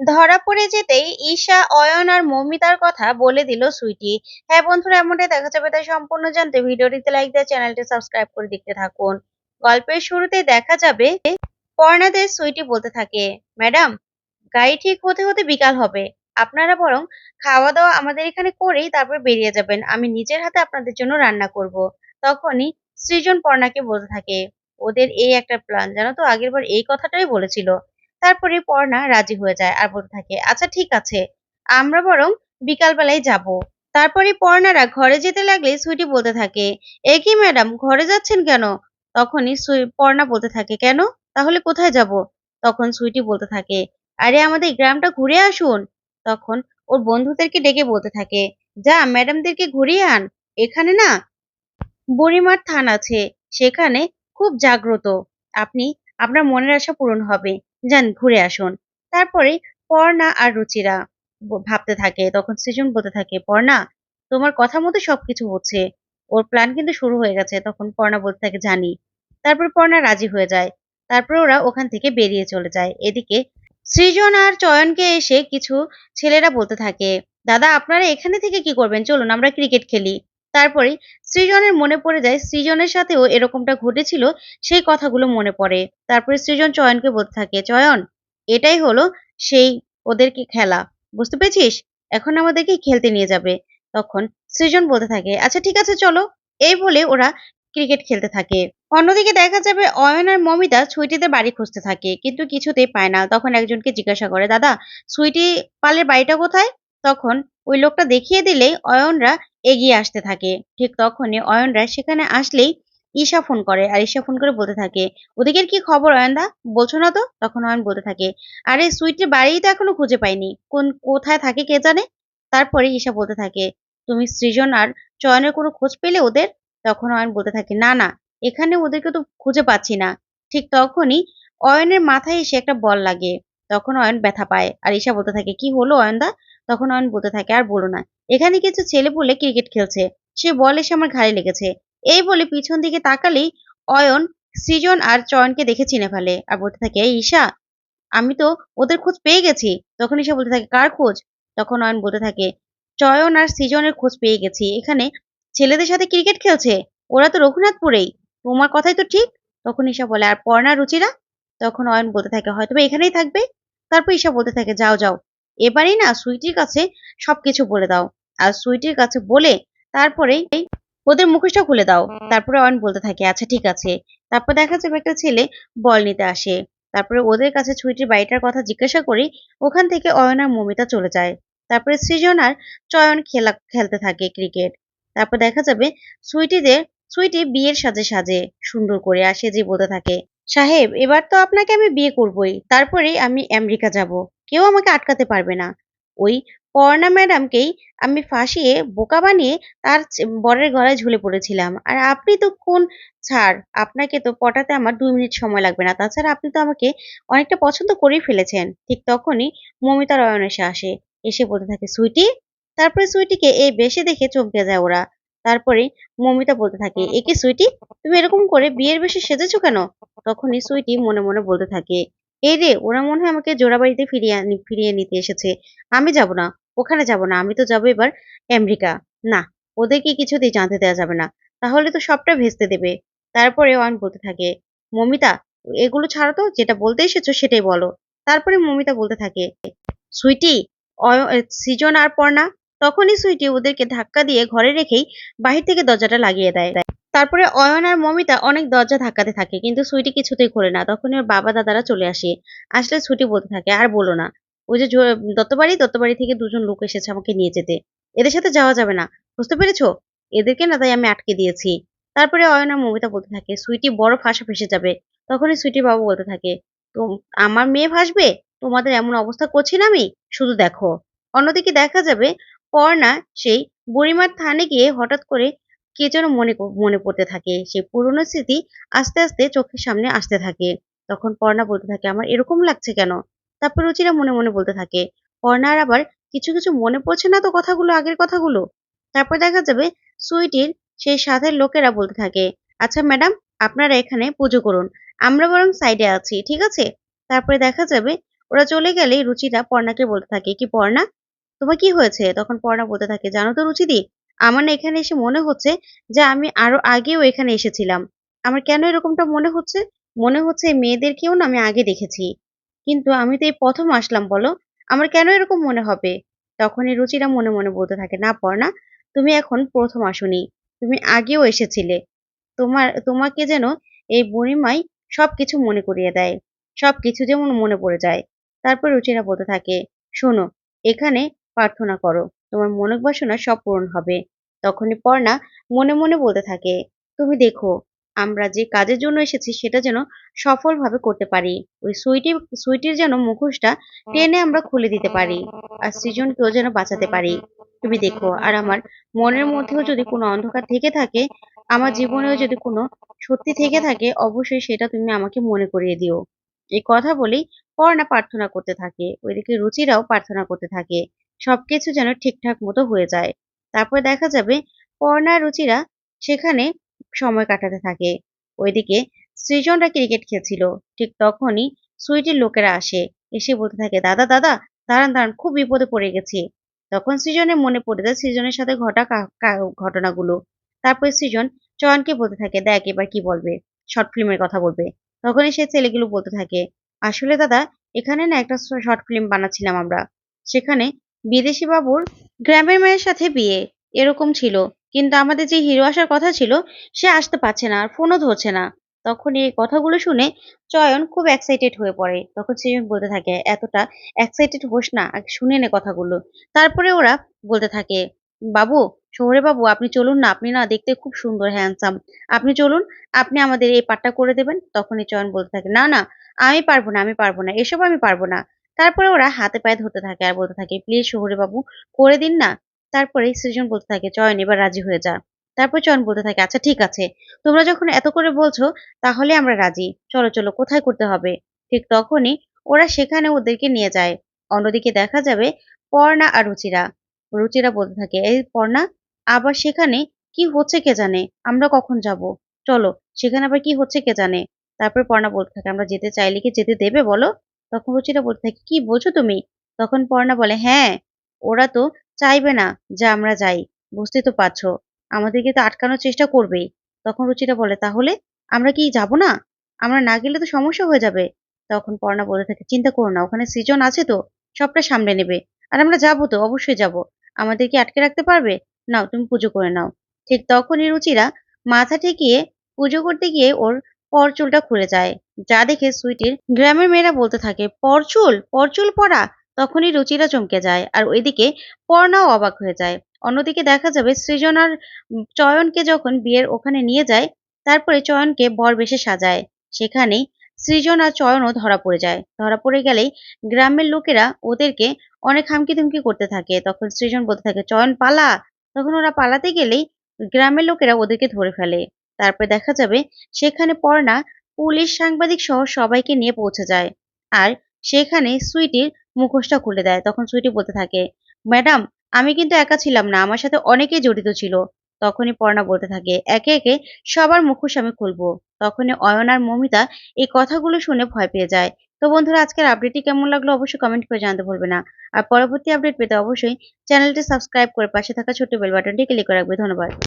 ধরা পড়ে যেতেই ঈশা, অয়ন আর মৌমিতার কথা বলে দিল সুইটি। হ্যাঁ বন্ধুরা, এমনটাই দেখা যাবে। তাই সম্পূর্ণ জানতে ভিডিওটিতে লাইক দিয়ে চ্যানেলটি সাবস্ক্রাইব করে দেখতে থাকুন। গল্পের শুরুতে দেখা যাবে পর্ণাদের সুইটি বলতে থাকে, ম্যাডাম, গাড়ি ঠিক হতে হতে বিকাল হবে। আপনারা বরং খাওয়া দাওয়া আমাদের এখানে করেই তারপর বেরিয়ে যাবেন। আমি নিজের হাতে আপনাদের জন্য রান্না করব। তখনই সৃজন পর্ণাকে বলতে থাকে, ওদের এই একটা প্ল্যান জানো তো? আগের বার এই কথাটাই বলেছিল। তারপরে পর্ণা রাজি হয়ে যায় আর বলতে থাকে আচ্ছা ঠিক আছে, আমরা বরং বিকালবেলায় যাব। তারপরে পর্ণারা ঘরে যেতে লাগলে সুইটি বলতে থাকে, এ কি ম্যাডাম, ঘরে যাচ্ছেন কেন? তখনই সুই- পর্ণা বলতে থাকে, কেন? তাহলে কোথায় যাব? তখন সুইটি বলতে থাকে, আরে, আমাদের গ্রামটা ঘুরে আসুন। তখন ওর বন্ধুদেরকে ডেকে বলতে থাকে, যা, ম্যাডামদেরকে ঘুরিয়ে আন, এখানে না বুড়িমার থান আছে, সেখানে খুব জাগ্রত, আপনি, আপনার মনের আশা পূরণ হবে। যান, ঘুরে আসুন। তারপরে পর্ণা আর রুচিরা ভাবতে থাকে, তখন সৃজন বলতে থাকে, পর্ণা, তোমার কথা মতো সবকিছু হচ্ছে। ওর প্ল্যান কিন্তু শুরু হয়ে গেছে। তখন পর্ণা বলতে থাকে, জানি। তারপর পর্ণা রাজি হয়ে যায়। তারপর ওরা ওখান থেকে বেরিয়ে চলে যায়। এদিকে সৃজন আর চয়নকে এসে কিছু ছেলেরা বলতে থাকে, দাদা, আপনারা এখানে থেকে কি করবেন? চলুন, আমরা ক্রিকেট খেলি। তারপরে সৃজনের মনে পড়ে যায়, সৃজনের সাথেও এরকমটা ঘটেছিল, সেই কথাগুলো মনে পড়ে। তারপরে সৃজন চয়নকে বলতে থাকে, চয়ন, এটাই হলো সেই ওদেরকে খেলা। বুঝতে পেরেছিস? এখন আমাদেরকে খেলতে নিয়ে যাবে। তখন সৃজন বলতে থাকে আচ্ছা ঠিক আছে, চলো। এই বলে ওরা ক্রিকেট খেলতে থাকে। অন্যদিকে দেখা যাবে, অয়ন আর মমিতা সুইটিদের বাড়ি খুঁজতে থাকে, কিন্তু কিছুতেই পায় না। তখন একজনকে জিজ্ঞাসা করে, দাদা, সুইটি পালের বাড়িটা কোথায়? তখন ওই লোকটা দেখিয়ে দিলেই অয়নরা এগিয়ে আসতে থাকে। ঠিক তখনই অয়নরা সেখানে আসলেই ঈশা ফোন করে আর ঈশা ফোন করে বলতে থাকে, ওদিকের কি খবর অয়নদা? বলছো না তো? তখন অয়ন বলতে থাকে, আরে সুইটির বাড়িই তো এখনও খুঁজে পাইনি। কোন, কোথায় থাকে কে জানে? তারপরে ঈশা বলতে থাকে, তুমি সৃজন আর চয়নের কোনো খোঁজ পেলে ওদের? তখন অয়ন বলতে থাকে, না না, এখানে ওদেরকে তো খুঁজে পাচ্ছি না। ঠিক তখনই অয়নের মাথায় এসে একটা বল লাগে। তখন অয়ন ব্যথা পায় আর ঈশা বলতে থাকে, কি হলো অয়নদা? তখন অয়ন বলতে থাকে, আর বলো না, এখানে কিছু ছেলে পুলে ক্রিকেট খেলছে। সে বল এসে আমার ঘাড়ে লেগেছে। এই বলে পিছন দিকে তাকালেই অয়ন, সৃজন আর চয়নকে দেখে চিনে ফেলে আর বলতে থাকে, এই ঈশা, আমি তো ওদের খোঁজ পেয়ে গেছি। তখন ঈশা বলতে থাকে, কার খোঁজ? তখন অয়ন বলতে থাকে, চয়ন আর সৃজনের খোঁজ পেয়ে গেছি। এখানে ছেলেদের সাথে ক্রিকেট খেলছে। ওরা তো রঘুনাথপুরেই। তোমার কথাই তো ঠিক? তখন ঈশা বলে, আর পর্ণা, রুচিরা? তখন অয়ন বলতে থাকে হয়তো এখানেই থাকবে। তারপর ঈশা বলতে থাকে, যাও যাও। এবারেই না সুইটির কাছে সবকিছু বলে দাও। আর সুইটির কাছে বলে তারপরে ওদের মুখোশটা খুলে দাও। তারপরে অয়ন বলতে থাকে আচ্ছা ঠিক আছে। তারপর দেখা যাবে একটা ছেলে বল নিতে আসে। তারপরে ওদের কাছে সুইটির বাড়িটার কথা জিজ্ঞাসা করি, ওখান থেকে অয়ন আর মমিতা চলে যায়। তারপরে সৃজন আর চয়ন খেলা, খেলতে থাকে ক্রিকেট। তারপর দেখা যাবে সুইটিদের, সুইটি বিয়ের সাজে সাজে, সুন্দর করে আসে যে বলতে থাকে, সাহেব, এবার তো আপনাকে আমি বিয়ে করবই। তারপরেই আমি আমেরিকা যাব। কেউ আমাকে আটকাতে পারবে না। ওই পর্ণা ম্যাডামকেই আমি ফাঁসিয়ে বোকা বানিয়ে তার বরের গলায় ঝুলে পড়েছিলাম। আর আপনি তো কোন ছাড় আপনাকে তো পটাতে আমার দুই মিনিট সময় লাগবে না। তাছাড়া আপনি তো আমাকে অনেকটা পছন্দ করেই ফেলেছেন। ঠিক তখনই মমিতা রয়ন এসে আসে। এসে বলতে থাকে, সুইটি? তারপরে সুইটিকে এই বেশে দেখে চমকে যায় ওরা। তারপরে মমিতা বলতে থাকে একে সুইটি? তুমি এরকম করে বিয়ের বেশে সেজেছো কেন? তখনই সুইটি মনে মনে বলতে থাকে এই রে ওরা মনে হয় আমাকে জোড়াবাড়িতে ফিরিয়ে ফিরিয়ে নিতে এসেছে। আমি যাব না, ওখানে যাব না, আমি তো যাব এবার আমেরিকা। না, ওদেরকে কিছুতেই জানতে দেওয়া যাবে না। তাহলে তো সবটা ভেস্তে দেবে। তারপরে অয়ন বলতে থাকে, মমিতা, এগুলো ছাড়ো তো, যেটা বলতে এসেছ সেটাই বলো। তারপরে মমিতা বলতে থাকে, সুইটি সৃজন আর পর্ণা তখনই সুইটি ওদেরকে ধাক্কা দিয়ে ঘরে রেখেই বাহির থেকে দরজাটা লাগিয়ে দেয়। তারপরে অয়ন আর মমিতা অনেক দরজা ধাক্কাতে থাকে, কিন্তু সুইটি কিছুতেই খোলে না। তখনই ওর বাবা দাদারা চলে আসে। আসলে সুইটি বলতে থাকে, আর বলো না। ওই যে দত্তবাড়ি দত্তবাড়ি থেকে দুজন লোক এসেছে আমাকে নিয়ে যেতে। এদের সাথে যাওয়া যাবে না। বুঝতে পেরেছ? এদেরকে না তাই আমি আটকে দিয়েছি। তারপরে অয়ন আর মমিতা বলতে থাকে, সুইটি বড় ফাঁসা ফেসে যাবে। তখনই সুইটির বাবা বলতে থাকে তো আমার মেয়ে ভাসবে তোমাদের এমন অবস্থা করছি না আমি? শুধু দেখো। অন্যদিকে দেখা যাবে, পর্ণা সেই বুড়িমার থানে গিয়ে হঠাৎ করে কে যেন মনে মনে পড়তে থাকে। সেই পুরনো স্মৃতি আস্তে আস্তে চোখের সামনে আসতে থাকে। তখন পর্ণা বলতে থাকে, আমার এরকম লাগছে কেন? তারপর রুচিরা মনে মনে বলতে থাকে, পর্ণার আবার কিছু কিছু মনে পড়ছে না তো কথাগুলো, আগের কথাগুলো? তারপর দেখা যাবে সুইটির সেই সাথের লোকেরা বলতে থাকে আচ্ছা ম্যাডাম, আপনারা এখানে পুজো করুন। আমরা বরং সাইডে আছি, ঠিক আছে? তারপরে দেখা যাবে ওরা চলে গেলেই রুচিরা পর্ণাকে বলতে থাকে, কি পর্ণা? তোমার কি হয়েছে? তখন পর্ণা বলতে থাকে, জানো তো রুচিদি আমার না এখানে এসে মনে হচ্ছে যে আমি আরও আগেও এখানে এসেছিলাম। আমার কেন এরকমটা মনে হচ্ছে? মনে হচ্ছে এই মেয়েদেরকেও না আমি আগে দেখেছি। কিন্তু আমি তো এই প্রথম আসলাম, বলো? আমার কেন এরকম মনে হবে? তখনই রুচিরা মনে মনে বলতে থাকে, না, পড়না, তুমি এখন প্রথম আসনি। তুমি আগেও এসেছিলে। তোমার, তোমাকে যেন এই বুড়িমাই সবকিছু মনে করিয়ে দেয়। সবকিছু যেমন মনে পড়ে যায়। তারপর রুচিরা বলতে থাকে, শোনো, এখানে প্রার্থনা করো। তোমার মনের বাসনা সব পূরণ হবে। তখনই পর্ণা মনে মনে বলতে থাকে, তুমি দেখো, আমরা যে কাজের জন্য এসেছি সেটা যেন সফলভাবে করতে পারি। ওই সুইটি, সুইটির যেন মুখোশটা টেনে আমরা খুলে দিতে পারি আর সৃজনকেও যেন বাঁচাতে পারি। তুমি দেখো, আর আমার মনের মধ্যেও যদি কোনো অন্ধকার থেকে থাকে, আমার জীবনেও যদি কোনো সত্যি থেকে থাকে, অবশ্যই সেটা তুমি আমাকে মনে করিয়ে দিও। এই কথা বলেই পর্ণা প্রার্থনা করতে থাকে। ওইদিকে রুচিরাও প্রার্থনা করতে থাকে। সবকিছু যেন ঠিকঠাক মতো হয়ে যায়। তারপর দেখা যাবে পর্ণা রুচিরা সেখানে সময় কাটাতে থাকে। ওইদিকে সৃজনরা ক্রিকেট খেলছিল। ঠিক তখনই সুইটির লোকেরা আসে। এসে বলতে থাকে, দাদা দাদা, দাঁড়ান দাঁড়ান, খুব বিপদে পড়ে গেছি। তখন সৃজনের মনে পড়ে যায় সৃজনের সাথে ঘটা ঘটনাগুলো। তারপরে সৃজন চয়নকে বলতে থাকে, দেখ, এবার কি বলবে? শর্ট ফিল্মের কথা বলবে। তখনই সে ছেলেগুলো বলতে থাকে, আসলে দাদা, এখানে না একটা শর্ট ফিল্ম বানাচ্ছিলাম আমরা। সেখানে বিদেশি বাবুর গ্রামের মেয়ের সাথে বিয়ে, এরকম ছিল। কিন্তু আমাদের যে হিরো আসার কথা ছিল, সে আসতে পারছে না, আর ফোনও ধরছে না। তখন এই কথাগুলো শুনে চয়ন খুব এক্সাইটেড হয়ে পড়ে। তখন সৃজন বলতে থাকে, এতটা এক্সাইটেড হোস না শুনে নে কথাগুলো। তারপরে ওরা বলতে থাকে, বাবু, শহরে বাবু, আপনি চলুন না, আপনি না দেখতে খুব সুন্দর হ্যান্ডসাম আপনি চলুন, আপনি আমাদের এই পাঠটা করে দেবেন। তখনই চয়ন বলতে থাকে, না না, আমি পারব না, আমি পারব না, এসব আমি পারব না। তারপরে ওরা হাতে পায়ে ধরতে থাকে আর বলতে থাকে, প্লিজ শহরে বাবু, করে দিন না। তারপরে সৃজন বলতে থাকে, চয়ন, এবার রাজি হয়ে যা। তারপর চয়ন বলতে থাকে আচ্ছা ঠিক আছে। তোমরা যখন এত করে বলছো, তাহলে আমরা রাজি। চলো চলো, কোথায় করতে হবে? ঠিক তখনই ওরা সেখানে ওদেরকে নিয়ে যায়। অন্যদিকে দেখা যাবে পর্ণা আর রুচিরা। রুচিরা বলতে থাকে, এই পর্ণা, আবার সেখানে কি হচ্ছে কে জানে? আমরা কখন যাব? চলো, সেখানে আবার কি হচ্ছে কে জানে? তারপর পর্ণা বলতে থাকে, আমরা যেতে চাইলে কি যেতে দেবে বলো? তখন রুচিরা বলতে থাকে, কি বলছো তুমি? তখন পর্ণা বলে হ্যাঁ ওরা তো চাইবে না যে আমরা যাই, বুঝতেই তো পারছ, আমাদেরকে তো আটকানোর চেষ্টা করবেই। তখন রুচিরা বলে, তাহলে আমরা কি যাব না? আমরা না গেলে তো সমস্যা হয়ে যাবে। তখন পর্ণা বলে থাকে, চিন্তা করো না, ওখানে সৃজন আছে তো, সবটা সামলে নেবে। আর আমরা যাব তো, অবশ্যই যাব। আমাদের কি আটকে রাখতে পারবে? নাও, তুমি পুজো করে নাও। ঠিক তখনই রুচিরা মাথা ঠেকিয়ে পুজো করতে গিয়ে ওর পরচুলটা খুলে যায়। যা দেখে সুইটির গ্রামের মেয়েরা বলতে থাকে, পরচুল পরচুল পরা! তখনই রুচিরা চমকে যায় আর ওইদিকে পর্ণাও অবাক হয়ে যায়। অন্যদিকে দেখা যাবে সৃজন আর চয়নকে যখন বিয়ের ওখানে নিয়ে যায়, তারপরে চয়নকে বর বেশে সাজায়। সেখানেই সৃজন আর চয়নও ধরা পড়ে যায়। ধরা পড়ে গেলেই গ্রামের লোকেরা ওদেরকে অনেক হামকি তুমকি করতে থাকে। তখন সৃজন বলতে থাকে, চয়ন পালা! তখন ওরা পালাতে গেলেই গ্রামের লোকেরা ওদেরকে ধরে ফেলে। তারপরে দেখা যাবে সেখানে পর্ণা পুলিশ সাংবাদিক সহ সবাইকে নিয়ে পৌঁছে যায়। আর সেখানে সুইটির মুখোশটা খুলে দেয়, তখন সুইটি বলতে থাকে, ম্যাডাম, আমি কিন্তু একা ছিলাম না, আমার সাথে অনেকেই জড়িত ছিল। তখনই পর্ণা বলতে থাকে, একে একে সবার মুখোশ আমি খুলবো। তখনই অয়ন আর মমিতা এই কথাগুলো শুনে ভয় পেয়ে যায়। তো বন্ধুরা, আজকের আপডেটটি কেমন লাগল অবশ্যই কমেন্ট করে জানাতে ভুলবে না। আর পরবর্তী আপডেট পেতে অবশ্যই চ্যানেলটি সাবস্ক্রাইব করে পাশে থাকা ছোট্ট বেল বাটনটি ক্লিক করে রাখবে। ধন্যবাদ।